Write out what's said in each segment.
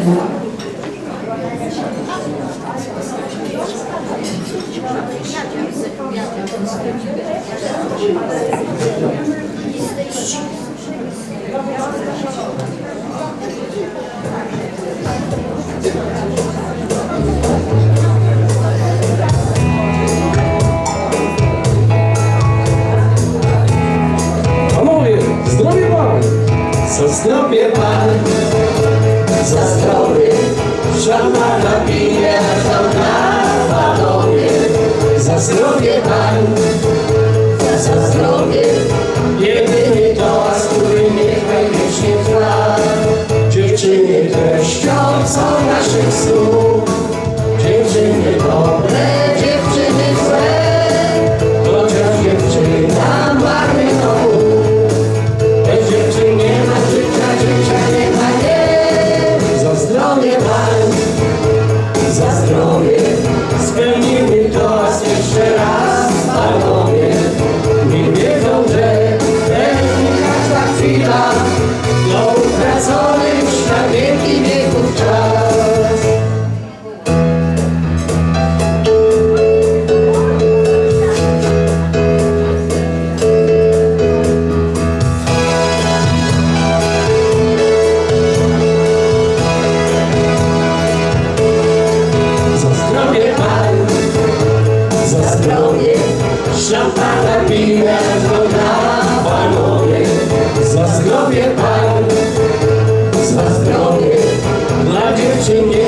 Thank you. Thank you.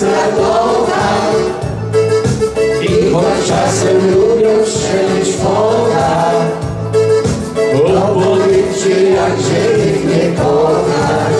serdowa I choć czasem lubią strzelić foda Opowiedz jak że ich nie kochasz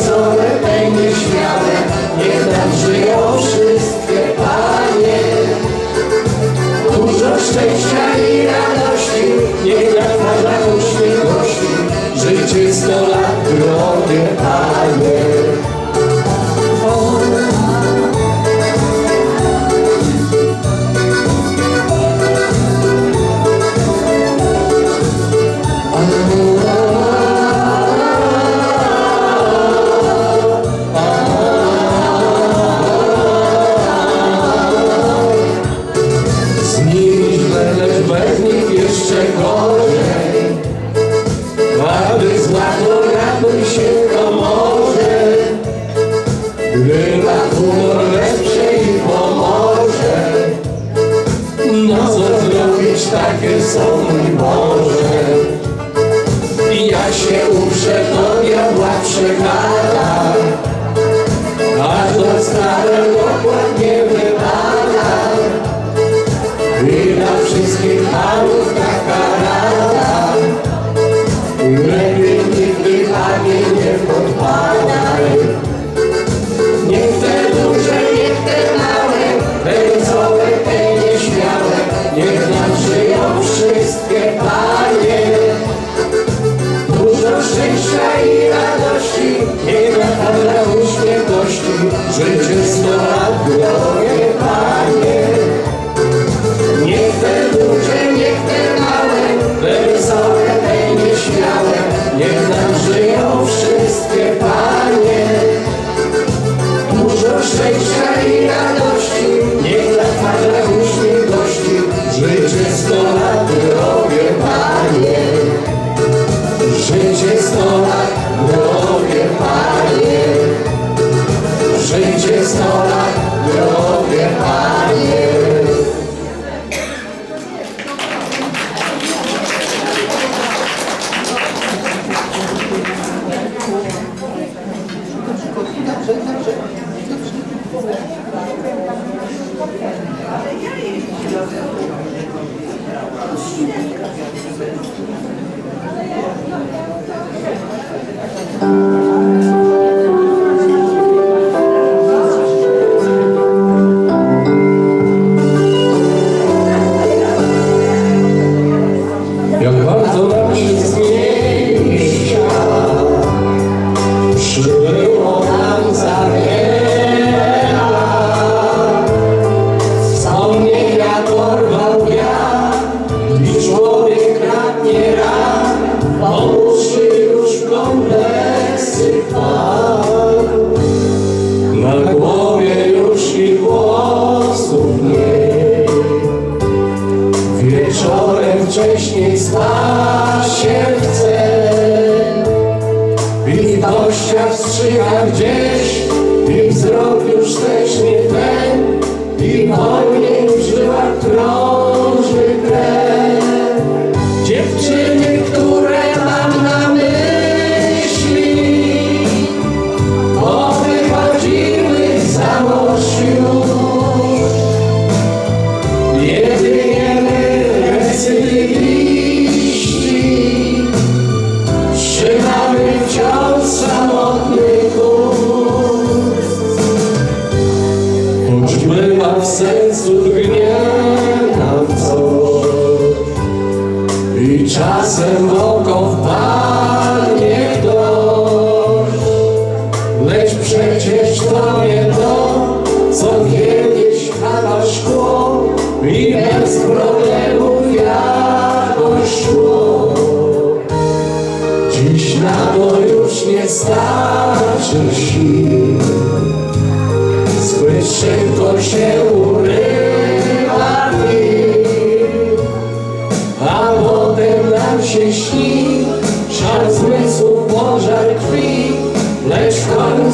sercowe, będzie śmiałe, niech nam żyją wszystkie panie. Dużo szczęścia i radości, niech nam na uśmiech gości, życie sto lat. Takie są, mój Boże I ja się uprze Tobie łapsze gada Aż do starego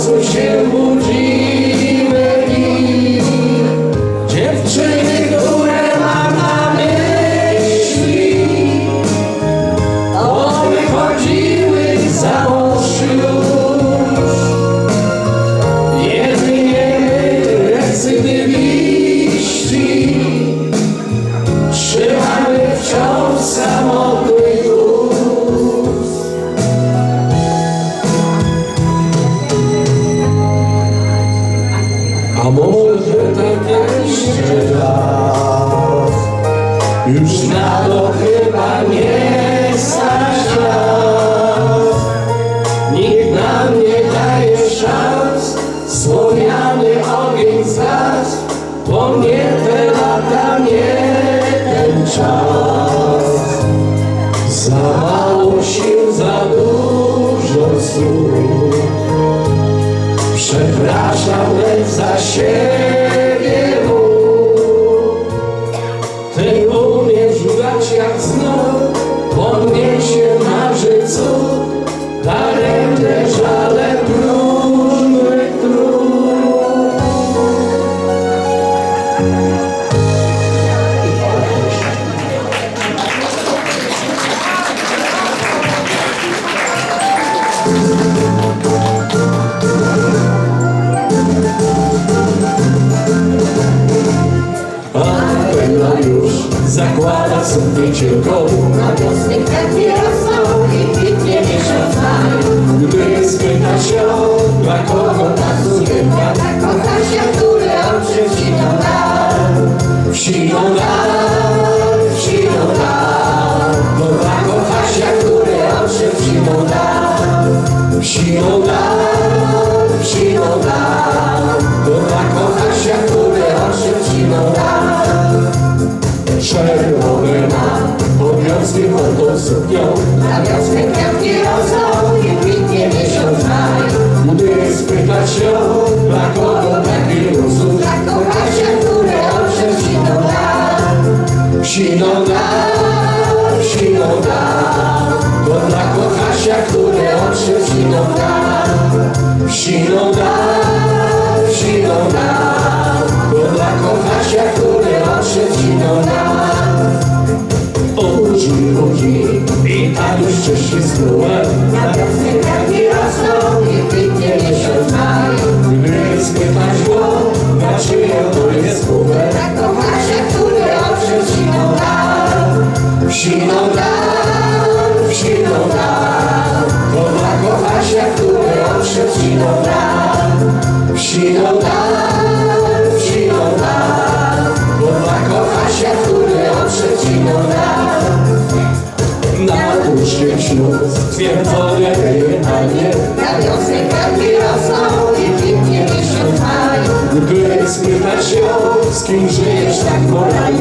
surgiu szans. Słowiany ogień zgasł Bo mnie te lata nie ten czas. Za mało sił, za mało zakłada suknię cienką Na wiosny kwiaty rosną i kwitnie miesiąc. Gdy spyta się, dla kogo ta sukienka Tak kocha się, które oczy wsiną nam. Wsiną nam, wsiną nam To dla kochasia, pod suknią Na wiosny kwiaty rosną i kwitnie miesiąc maj. Gdy spyta się, dla kogo taki luzum Tak kocha się, które oczy wsiną nam. Wsiną nam, wsiną nam To dla kochasia, które oczy wsiną nam Wsiną nam, tak już czyści zdołem Na wiosny kwiaty rosną i kwitnie miesiąc maj. Gdy spytać go, na czyją to jest głowę Tak kocha się, które oczy wsiną nam. Wsiną nam, wsiną nam To dla kochasia, które oczy wsiną nam Wsiną nam, Łóżkiem ślub stwierdzone wyjechanie Na kwiaty rosną i kwitnie miesiąc maj. Gdy spytać się, z kim żyjesz tak moralnie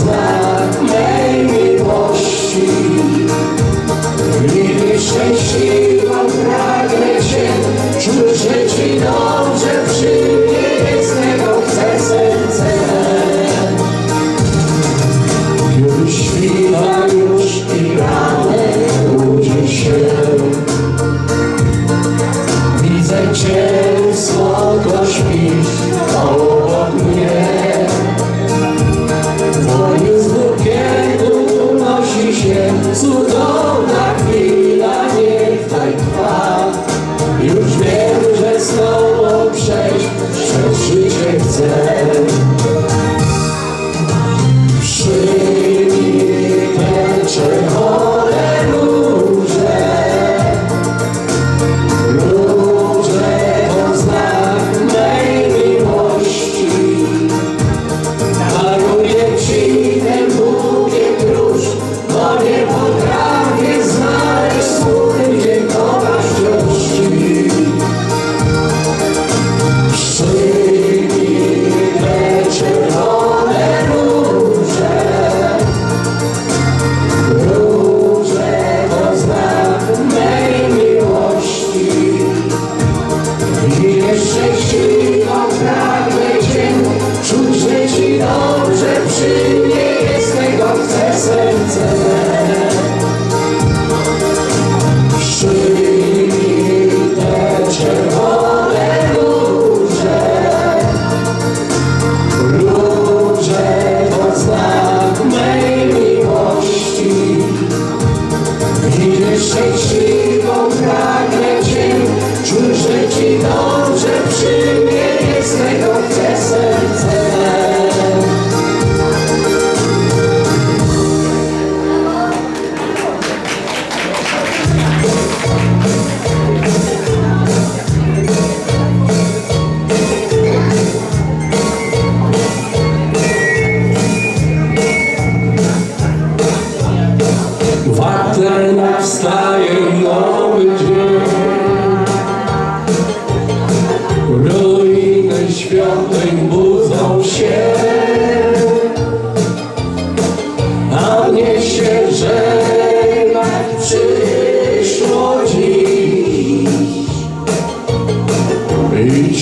znak mej miłości. Nigdy szczęśliwy.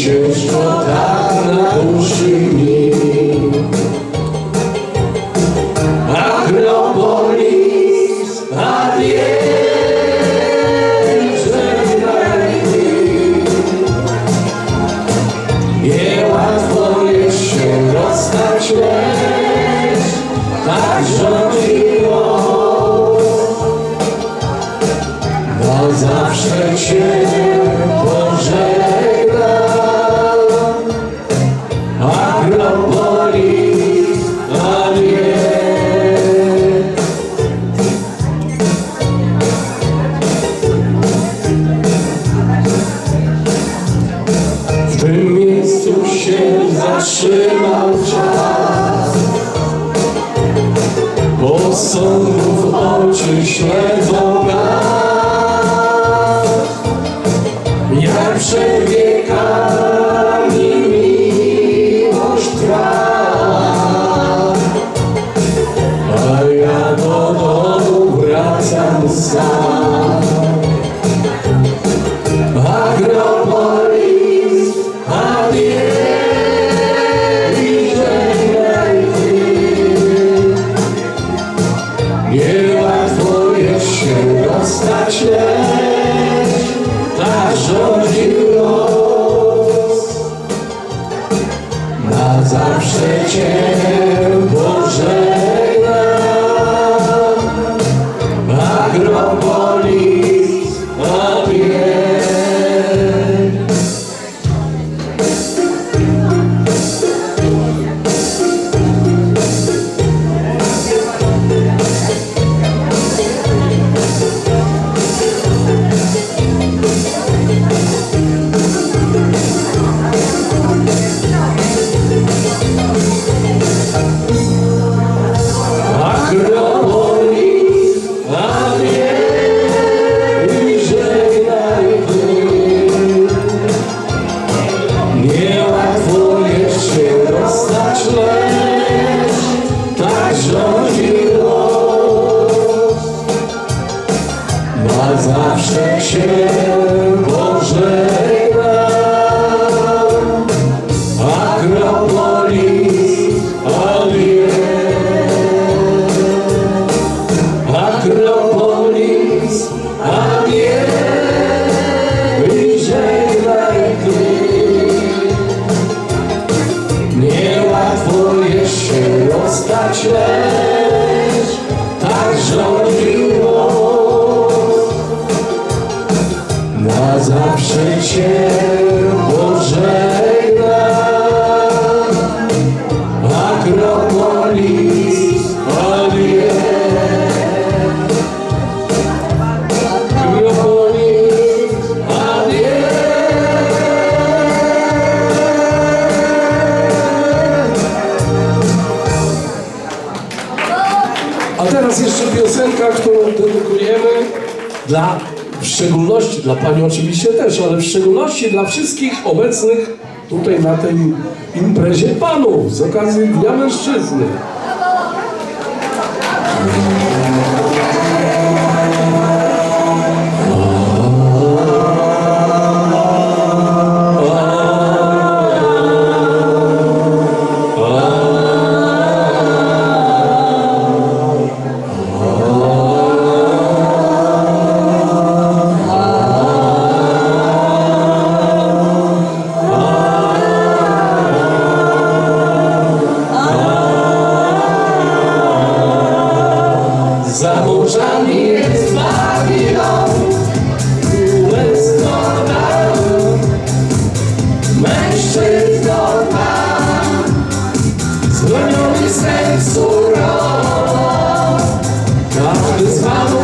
I ciężko Posągów oczy śledzą pani oczywiście też, ale w szczególności dla wszystkich obecnych tutaj na tej imprezie panów z okazji Dnia Mężczyzny. Sense, Sense, Sense,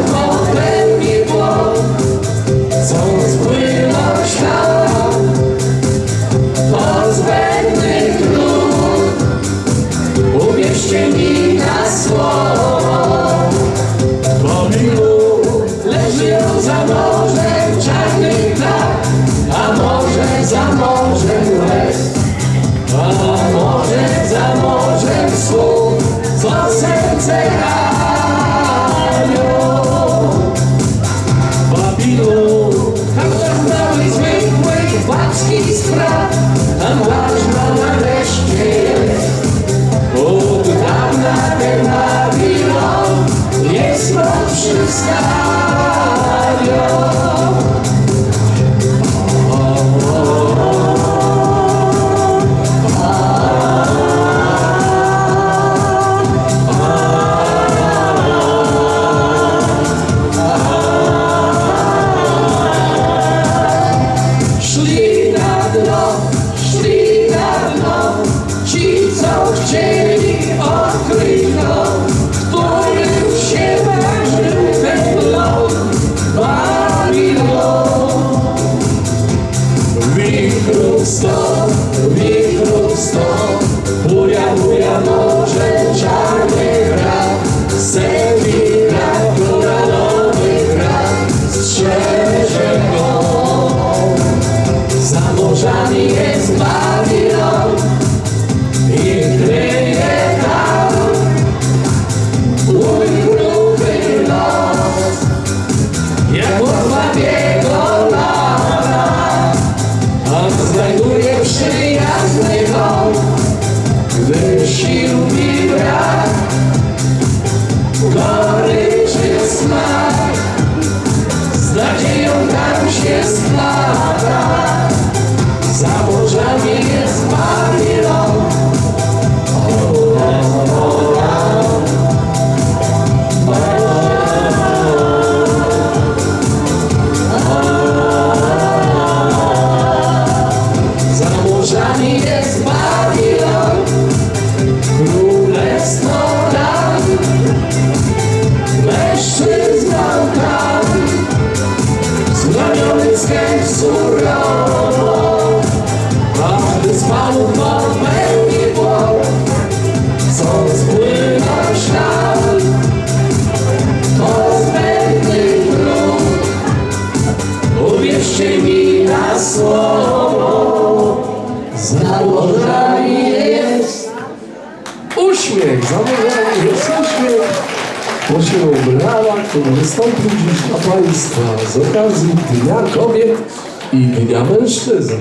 sky sensurowo Prosimy brawa, który wystąpił dziś dla Państwa z okazji Dnia Kobiet i Dnia Mężczyzn.